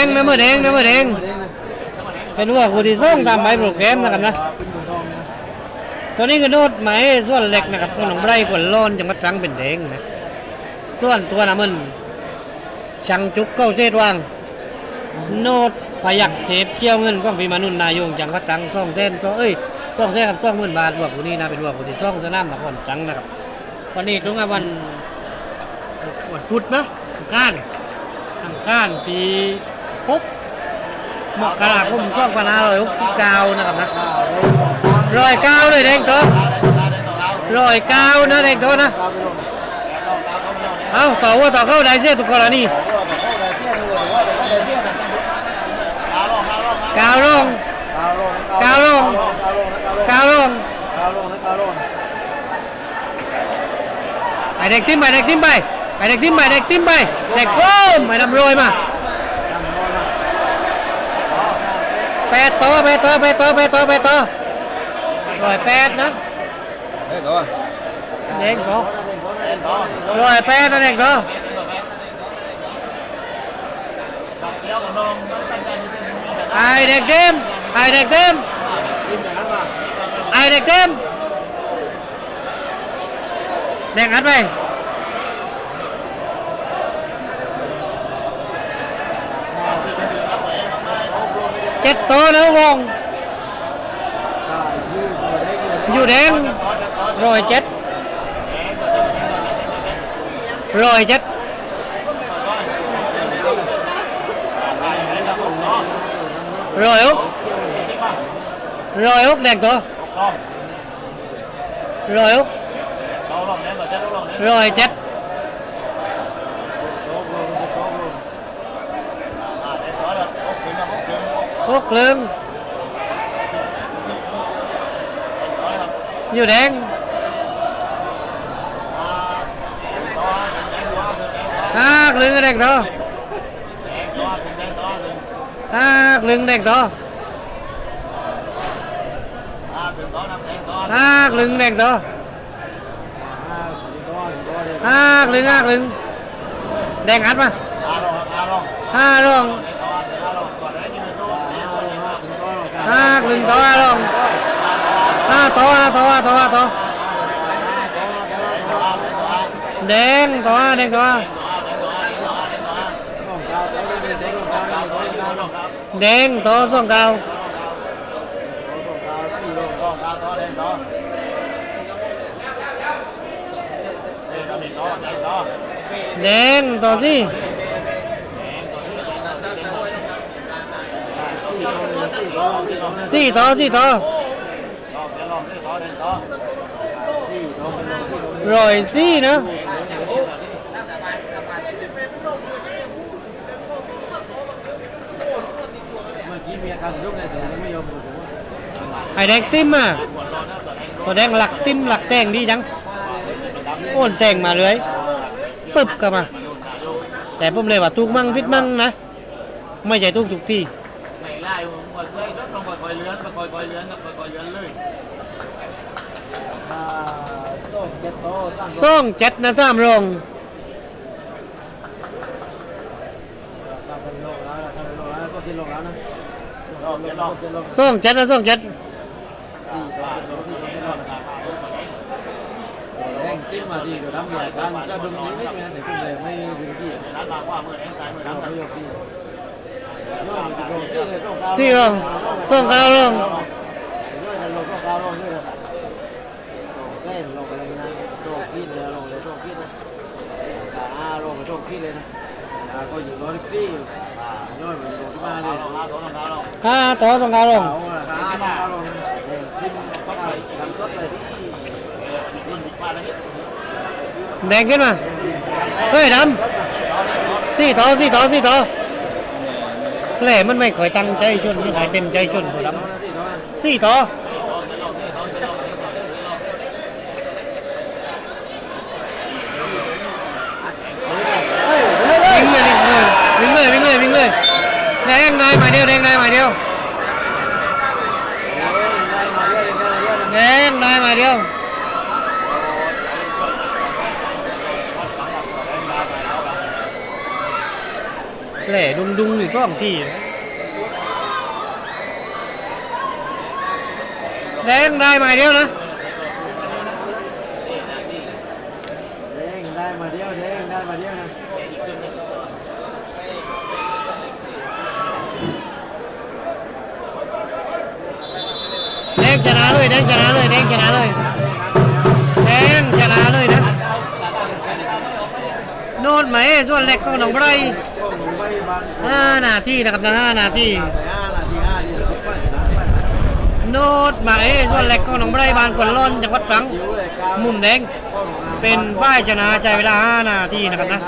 แดงน้ำมือแดงน้ำมือแดงเป็นวัวคู่ที่สองตามใบโปรแกรมนะครับนะตัวนี้ก็โดดไหมส่วนเล็กนะครับตัวหนองไร่ขนล้นจังหวัดตรังเป็นแดงนะส่วนตัวน้ำมันชังจุกเข้าเศษวาง โนดพยักเทปเขี้ยวเงินก้องพิมานุนนายงจังหวัดตรังซ่องเส้นซ่องเอ้ยซ่องเส้นครับซ่องหมื่นบาทวัวคู่นี้นะเป็นวัวคู่ที่ซ่องสนามนะครับจังนะครับวันนี้ตรงกับวันวันพุธนะทางการทางการที หกหมกระดาคม2569นาร้อยหกสิบเก้านะครับนะร้อยเก้าเลยแดงตัวร้อยเก้านะแดงตัวนะเอาต่อว่าต่อเข้าได้เสียทุกกรณีกาวลงกาวลงกาวลงไปเด็กทิ้มไปเด็กทิ้มไปไปเด็กทิ้มไปเด็กทิ้มไปเด็กก้มไปนำโรยมา แปดตัวแปดตัวแปดตัวแปดตัวแปดตัวร้อยแปดนะเฮ้ยตัวเด็กเขาร้อยแปดนะเด็กเขาไอเด็กทิ้มไอเด็กทิ้มกินอย่างนั้นมาไอเด็กทิ้มเด็กอัดไป เจ็ดตัวนะวงอยู่แดงร้อยเจ็ ดร้อยเจ็ดร้อยอุกร้อยอุกแดงตัวร้อยอุกร้อยเจ็ดอุกลึงอยู่แดงห้าลึงแดงตัวห้าลึงแดงตัวห้าลึงแดงตัวห้าลึงห้าลึงแดงอัดมาห้าลงห้าลึง ตัวห้าลงห้าตัวห้าตัวห้าตัวห้าตัวแดง ตัวแดงตัวแดงตัวสองเก้าแดงตัวสิสี่ตัวสี่ตัวร้อยสี่นะไอแดงติ้มอะตัวแดงหลักติ้มหลักแต่งดีจังโอนแต่งมาเลยปึ๊บกลับมา แต่ผมเลยว่าถูกมั่งผิดมั่งนะ ไม่ใช่ถูกทุกที่ไม่ไล่ อนเลยรถลงก่อนๆเลื้อนก่อนๆเลื้อนก่อนๆเลื้อนเลยอ่าส้มเจ็ดโตตั้งซ่องเจ็ดนะสามโรงตั้งเป็นโลแล้วตั้งเป็นโลแล้วก็กินโลแล้วนะโลเจ็ดโลเจ็ดโลซ่องเจ็ดนะซ่องเจ็ดสี่โลเจ็ดโลที่เจ็ดโลนะครับแรงจิ้มมาดีเดี๋ยวทำใหญ่กันจะดึงนิดนิดนะแต่คุณเลยไม่ดึงที่ นัดมาว่ามือแองซ้ายมือทำดำประโยชน์ที่ย่อยมันจะโดนที่เลยต้องการสี่โรงซ่องเก้าโรงย่อยจะลงต้องการลงด้วยนะเส้นลงไปเลยนะโชคขี้เลยลงเลยโชคขี้นะอ่าลงไปโชคขี้เลยนะอ่าก็อยู่รอที่พี่ย่อยมันลงที่บ้านเลยมาตัวน้องเขาเราห้าตัวซ่องเก้าโรงเอาละครับเอาลงทิ้ งก็ไปทำก็ไปที่รุ่นบิ๊กมาแล้วนี่แแหล่มันไม่ค่อยตั้งใจชนไม่ค่อยเต็มใจชนหัวดำสี่ตัววิ่งเลยวิ่งเลยวิ่งเลยวิ่งเลยแดงนายมาเดียวแดงนายมาเดียวแดงนายมาเดียว แหล่ดุงดุงๆอยู่ช่องที่ แดงได้มาเดียวนะเด้งได้มาเดียวเด้งได้มาเดียวนะแดงชนะเลยแดงชนะเลยแดงชนะเลยแดงชนะเลยนะ โน่นไหมส่วนเล็กของหนองไบรก็ ห้านาทีนะครับนะห้านาทีโนาทีห้าเอ้ส่วนแรกของหนองไบรบานกวนล้นจังหวัดตรังยิ้วเลาวมุมแดงเป็นฝ่ายชนะใจเวลา 5 นาทีนะครับนะ